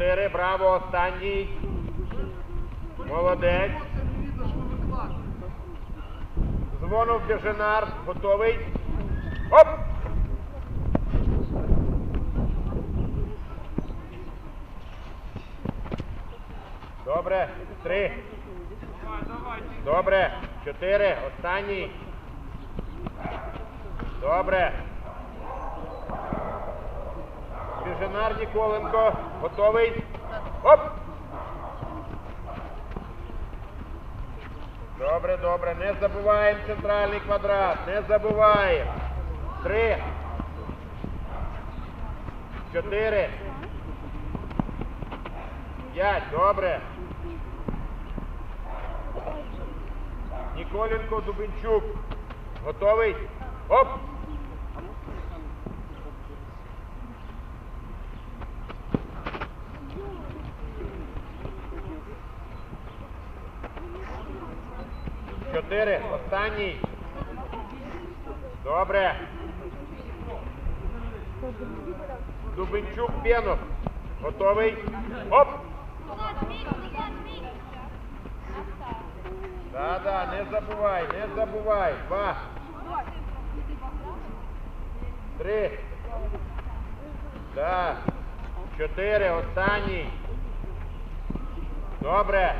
Чотири, браво, останній. Молодець. Дзвонив Деженар, готовий. Оп! Добре, три. Добре, чотири, останній. Добре. Біженар Ніколенко, готовий. Оп! Добре, добре, не забуваємо центральний квадрат, не забуваємо. Три. Чотири. П'ять, добре. Ніколенко Дубенчук. Готовий? Оп! Чотири. Останній. Добре. Дубенчук Пенов. Готовий? Оп! Да, да, не забувай, не забувай. Два. Три. Да. Чотири. Останній. Добре.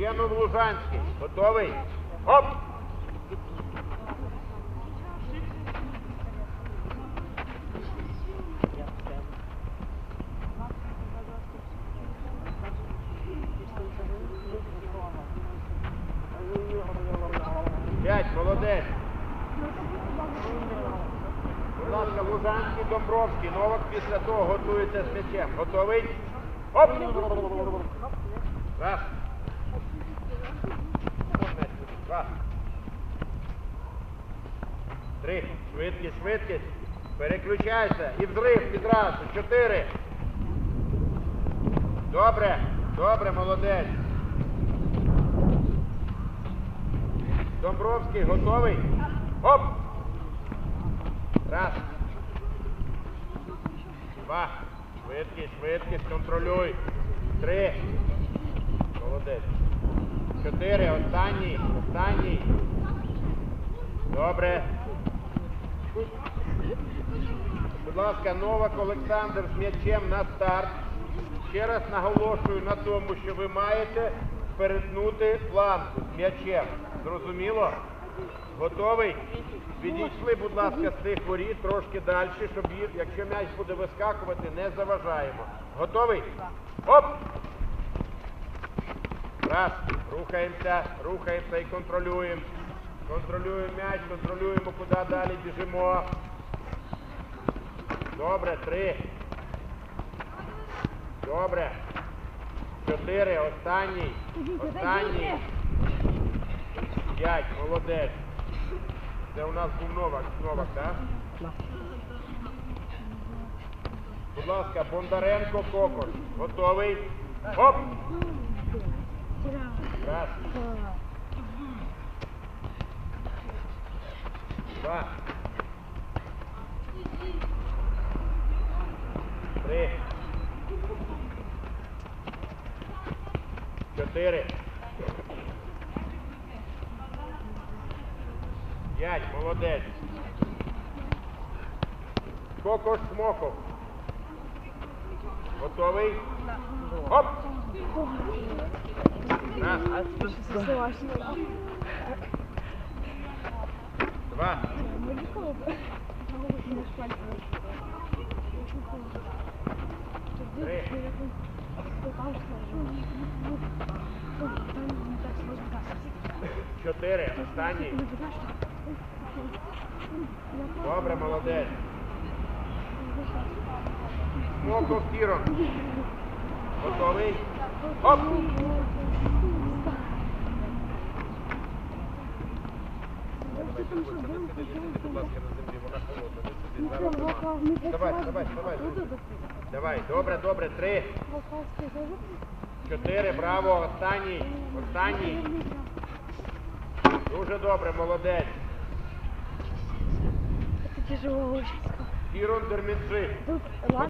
Пенов Лужанський. Готовий? Оп! П'ять, молодець. Будь ласка, Лужанський, Домбровський. Новак після того готується з м'ячем. Готовий? Оп! Раз. Два. Три. Швидкість, швидкість. Переключайся. І взрив відразу. Чотири. Добре. Добре, молодець. Домбровський готовий? Оп! Раз. Два. Швидкість, швидкість, контролюй. Три. Молодець. Чотири. Останній. Останній. Добре. Будь ласка, Новак Олександр з м'ячем на старт. Ще раз наголошую на тому, що ви маєте перетнути планку з м'ячем. Зрозуміло? Готовий? Відійшли, будь ласка, з цих воріт трошки далі, щоб їх, якщо м'яч буде вискакувати, не заважаємо. Готовий? Оп! Раз. Рухаємося, рухаємося і контролюємо. Контролюємо м'яч, контролюємо, куди далі біжимо. Добре, три. Добре. Чотири. Останній. Останній. П'ять. Молодець. Це у нас був Новак, Новак, так? Будь ласка, Бондаренко Кокош. Готовий? Оп! Раз. Два. Три. Чотири. П'ять. Молодець. Кокош Смоков. Готовий? Оп! Два. Чотири. Останній. Добре, молодець. Смоков Кірон. Готовий? Оп! Давай, давай, давай. Давай, добре, добре, три, чотири, браво, останній, останній. Дуже добре, молодець. Это тяжело очень. Кірон Дермінджи. Тут